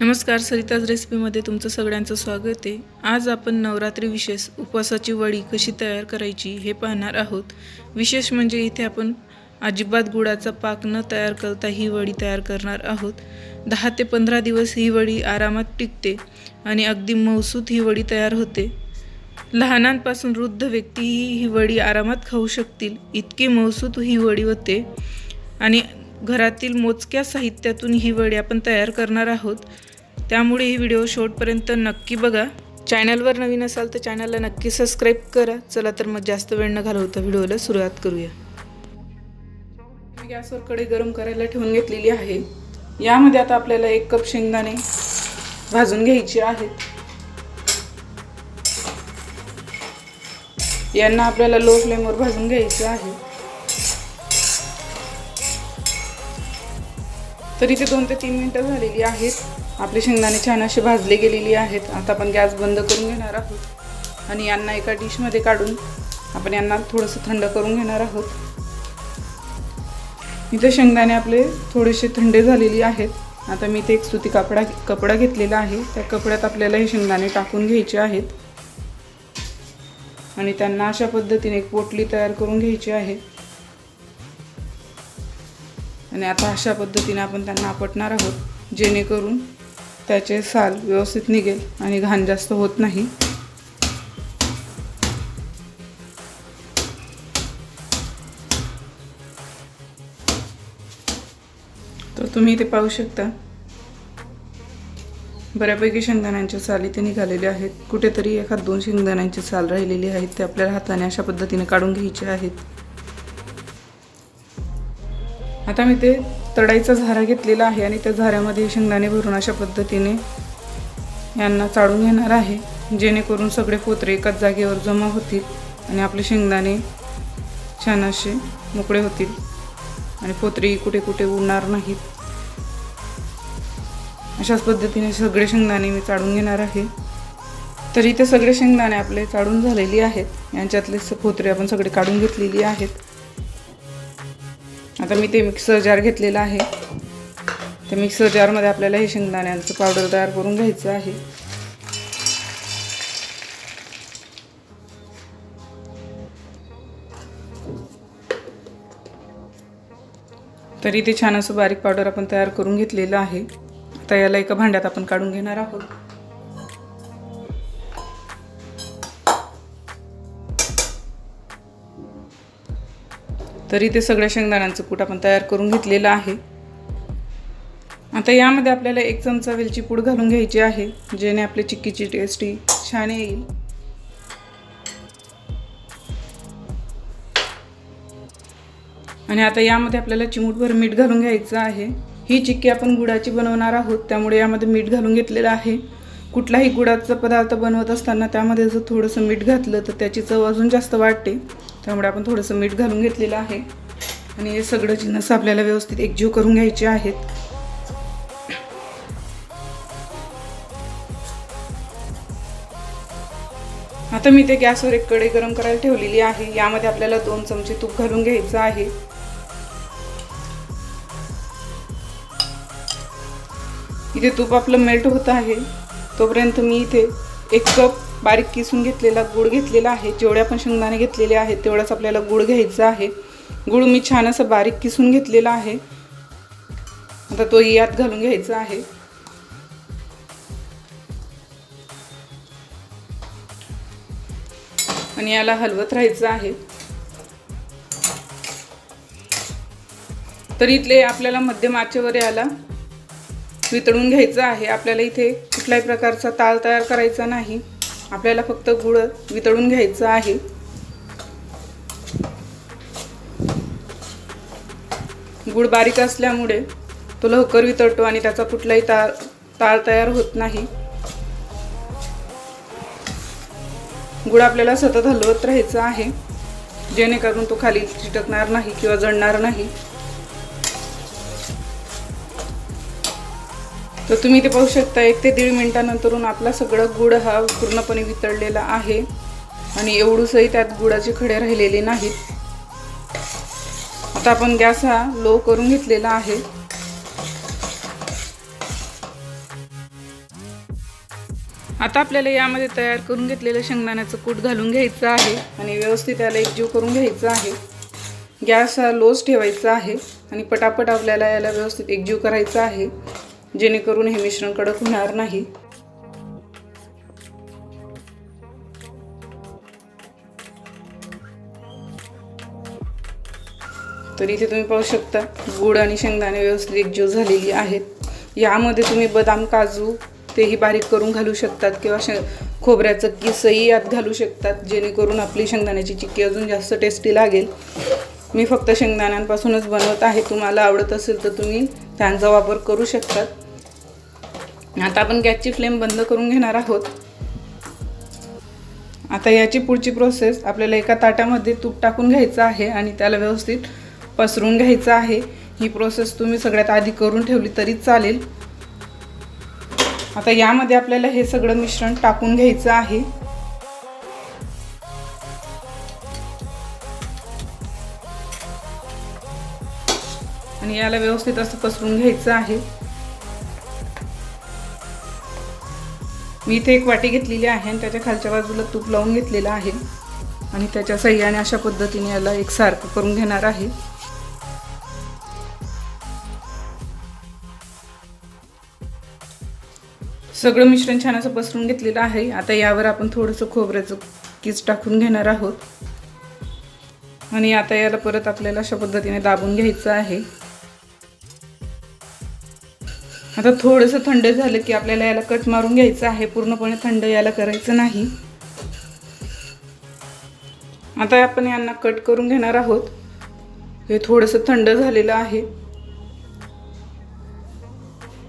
नमस्कार सरिताज रेसिपीमध्ये तुमचं सगळ्यांचं स्वागत आहे. आज आपण नवरात्री विशेष उपवासाची वडी कशी तयार करायची हे पाहणार आहोत. विशेष म्हणजे इथे आपण अजिबात गुळाचा पाक न तयार करता ही वडी तयार करणार आहोत. दहा ते पंधरा दिवस ही वडी आरामात टिकते आणि अगदी मौसूत ही वडी तयार होते. लहानांपासून वृद्ध व्यक्तीही ही वडी आरामात खाऊ शकतील इतकी मौसूत ही वडी होते. आणि घरातील मोजक्या साहित्यातून ही वडी आपण तयार करणार आहोत. त्यामुळे ही व्हिडिओ शेवटपर्यंत नक्की बघा. चॅनलवर नवीन असाल तर चॅनलला नक्की सबस्क्राईब करा. चला तर मग जास्त वेळ न घालवता व्हिडिओला सुरुवात करूया. मी गॅसवर कढई गरम करायला ठेवून घेतलेली आहे. यामध्ये आता आपल्याला एक कप शेंगदाणे भाजून घ्यायचे आहेत. यांना आपल्याला लो फ्लेमवर भाजून घ्यायचे आहे. तरी ते दोन ते तीन मिनटं झालेली आहेत. आपले शेंगदाणे छान असे भाजले गेलेली आहेत. आता आपण गॅस बंद करून घेणार आहोत. आणि यांना एका डिशमध्ये काढून आपण यांना थोडंसं थंड करून घेणार आहोत. इथे शेंगदाणे आपले थोडेसे थंडे झालेले आहेत. आता मी इथे एक सुती कपडा कपडा घेतलेला आहे. त्या कपड्यात आपल्याला हे शेंगदाणे टाकून घ्यायचे आहेत. आणि त्यांना अशा पद्धतीने एक पोटली तयार करून घ्यायची आहे. आणि आता अशा पद्धतीने आपण त्यांना आपटणार आहोत जेणेकरून त्याचे साल व्यवस्थित निघेल आणि घाण जास्त होत नाही. तर तुम्ही इथे पाहू शकता बऱ्यापैकी शेंगदाण्यांच्या साली ते निघालेले आहेत. कुठेतरी एखाद दोन शेंगदाण्यांची साल राहिलेली आहेत ते आपल्याला हाताने अशा पद्धतीने काढून घ्यायचे आहेत. आता मी ते तडाईचा झारा घेतलेला आहे आणि त्या झाऱ्यामध्ये शेंगदाणे भरून अशा पद्धतीने यांना चाळून घेणार आहे जेणेकरून सगळे पोत्रे एकाच जागेवर जमा होतील आणि आपले शेंगदाणे छान असे मोकळे होतील आणि पोत्रे कुठे कुठे उडणार नाहीत. अशाच पद्धतीने सगळे शेंगदाणे मी चाळून घेणार आहे. तर इथे सगळे शेंगदाणे आपले चाळून झालेली आहेत. यांच्यातले स- पोत्रे आपण सगळे काढून घेतलेली आहेत. आता मी ते मिक्सर जार घेतलेलं आहे. त्या मिक्सर जारमध्ये आपल्याला हे शेंगदाण्यांचं पावडर तयार करून घ्यायचं आहे. तरी ते छान असं बारीक पावडर आपण तयार करून घेतलेलं आहे. आता याला एका भांड्यात आपण काढून घेणार आहोत. तरी ते सगळ्या शेंगदाण्यांचं कूट आपण तयार करून घेतलेलं आहे. आता यामध्ये आपल्याला एक चमचा वेलची पूड घालून घ्यायची आहे जेणे आपली चिक्कीची टेस्टी छान येईल. आणि आता यामध्ये आपल्याला चिमूटभर मीठ घालून घ्यायचं आहे. ही चिक्की आपण गुडाची बनवणार आहोत त्यामुळे यामध्ये मीठ घालून घेतलेलं आहे. कुठलाही गुडाचा पदार्थ बनवत असताना त्यामध्ये जर थोडंसं मीठ घातलं तर त्याची चव अजून जास्त वाढते. त्यामुळे आपण थोडंसं मीठ घालून घेतलेलं आहे. आणि हे सगळं जिन्नस आपल्याला व्यवस्थित एकजीव करून घ्यायचे आहेत. आता मी ते गॅसवर एक कढई गरम करायला ठेवलेली आहे. यामध्ये आपल्याला दोन चमचे तूप घालून घ्यायचं आहे. इथे तूप आपलं मेल्ट होत आहे. तोपर्यंत मी इथे एक कप बारीक किसून घेतलेला गूळ घेतलेला आहे. जेवढ्या पण शेंगदाणे घेतलेले आहेत तेवढाच आपल्याला गूळ घ्यायचा आहे. गूळ मी छान असं बारीक किसून घेतलेला आहे. आता तो यात घालून घ्यायचा आहे. आणि याला हलवत राहायचं आहे. तर इथले आपल्याला मध्यम आचेवर याला वितळून घ्यायचं आहे. आपल्याला इथे कुठल्याही प्रकारचा ताल तयार करायचा नाही. आपल्याला फक्त गुळ वितळून घ्यायचं आहे. गुळ बारीक असल्यामुळे तो लवकर वितळतो आणि त्याचा कुठलाही ताळ ताळ तयार होत नाही. गुळ आपल्याला सतत हलवत राहायचं आहे. जेणेकरून तो खाली चिटकणार नाही किंवा जळणार नाही. तर तुम्ही ते पाहू शकता एक ते दीड मिनटानंतरून आपला सगळं गुड हा पूर्णपणे वितळलेला आहे. आणि एवढूसही त्यात गुळाचे खडे राहिलेले नाहीत. आता आपण गॅस हा लो करून घेतलेला आहे. आता आपल्याला यामध्ये तयार करून घेतलेलं शेंगदाण्याचं कूट घालून घ्यायचं आहे आणि व्यवस्थित याला एकजीव करून घ्यायचं आहे. गॅस हा लोच ठेवायचा आहे आणि पटापट आपल्याला याला व्यवस्थित एकजीव करायचा आहे. जेणेकरून हे मिश्रण कडक होणार नाही. तर इथे तुम्ही पाहू शकता गुड आणि शेंगदाणे व्यवस्थित एकजीव झालेली आहेत. यामध्ये तुम्ही बदाम काजू तेही बारीक करून घालू शकतात किंवा शे खोबऱ्याचं किसही यात घालू शकतात जेणेकरून आपली शेंगदाण्याची चिक्की अजून जास्त टेस्टी लागेल. मी फक्त शेंगदाण्यांपासूनच बनवत आहे. तुम्हाला आवडत असेल तर तुम्ही त्यांचा वापर करू शकतात. आता आपण गॅसची फ्लेम बंद करून घेणार आहोत. आता याची पुढची प्रोसेस आपल्याला एका ताटामध्ये तूप टाकून घ्यायचं आहे आणि त्याला व्यवस्थित पसरून घ्यायचं आहे. ही प्रोसेस तुम्ही सगळ्यात आधी करून ठेवली तरी चालेल. आता यामध्ये आपल्याला हे सगळं मिश्रण टाकून घ्यायचं आहे. आणि याला व्यवस्थित असं पसरून घ्यायचं आहे. मी इथे एक वाटी घेतलेली आहे आणि त्याच्या खालच्या बाजूला तूप लावून घेतलेलं आहे. आणि त्याच्या सह्याने अशा पद्धतीने याला एकसारखं करून घेणार आहे. सगळं मिश्रण छान असं पसरून घेतलेलं आहे. आता यावर आपण थोडंसं खोबऱ्याचं कीस टाकून घेणार आहोत. आणि आता याला परत आपल्याला अशा पद्धतीने दाबून घ्यायचं आहे. आता थोडंसं थंड झालं की आपल्याला याला कट मारून घ्यायचं आहे. पूर्णपणे थंड याला करायचं नाही. आता आपण यांना कट करून घेणार आहोत. हे थोडंसं थंड झालेलं आहे.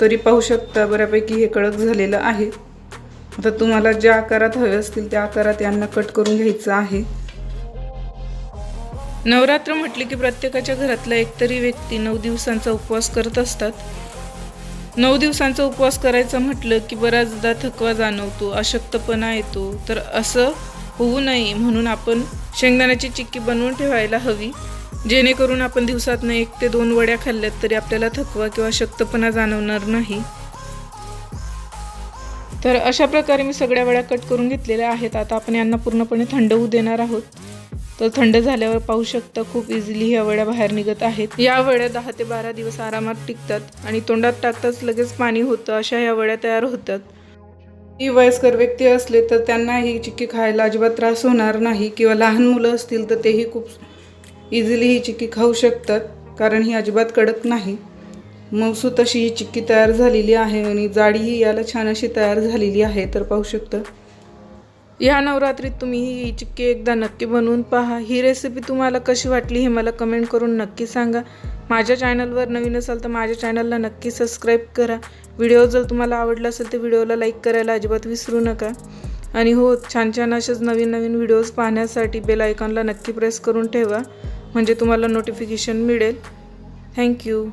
तरी पाहू शकता बऱ्यापैकी हे कडक झालेलं आहे. आता तुम्हाला ज्या आकारात हवे असतील त्या आकारात यांना कट करून घ्यायचं आहे. नवरात्र म्हटले की प्रत्येकाच्या घरातला एकतरी व्यक्ती नऊ दिवसांचा उपवास करत असतात. नऊ दिवसांचा उपवास करायचा म्हटलं की बऱ्याचदा थकवा जाणवतो अशक्तपणा येतो. तर असं होऊ नये म्हणून आपण शेंगदाण्याची चिक्की बनवून ठेवायला हवी. जेणेकरून आपण दिवसातनं एक ते दोन वड्या खाल्ल्यात तरी आपल्याला थकवा किंवा शक्तपणा जाणवणार नाही. तर अशा प्रकारे मी सगळ्या वड्या कट करून घेतलेल्या आहेत. आता आपण यांना पूर्णपणे थंड होऊ देणार आहोत. तर थंड झाल्यावर पाहू शकता खूप इझिली ह्या वड्या बाहेर निघत आहेत. या वड्या दहा ते बारा दिवस आरामात टिकतात आणि तोंडात टाकताच लगेच पाणी होतं अशा ह्या वड्या तयार होतात. ही वयस्कर व्यक्ती असले तर त्यांना ही चिक्की खायला अजिबात त्रास होणार नाही किंवा लहान मुलं असतील तर तेही खूप इझिली ही चिक्की खाऊ शकतात कारण ही अजिबात कडक नाही. मऊसूत अशी ही चिक्की तयार झालेली आहे आणि जाडीही याला छान अशी तयार झालेली आहे तर पाहू शकतं. या नवरात्रीत तुम्ही ही चिक्की एकदा नक्की बनवून पहा. ही रेसिपी तुम्हाला कशी वाटली हे मला कमेंट करून नक्की सांगा. माझ्या चॅनलवर नवीन असाल तर माझ्या चॅनलला नक्की सबस्क्राईब करा. व्हिडिओ जर तुम्हाला आवडला असेल तर व्हिडिओला लाईक करायला अजिबात विसरू नका. आणि हो छान छान असेच नवीन नवीन व्हिडिओज पाहण्यासाठी बेल आयकॉनला नक्की प्रेस करून ठेवा. म्हणजे तुम्हाला नोटिफिकेशन मिळेल. थँक्यू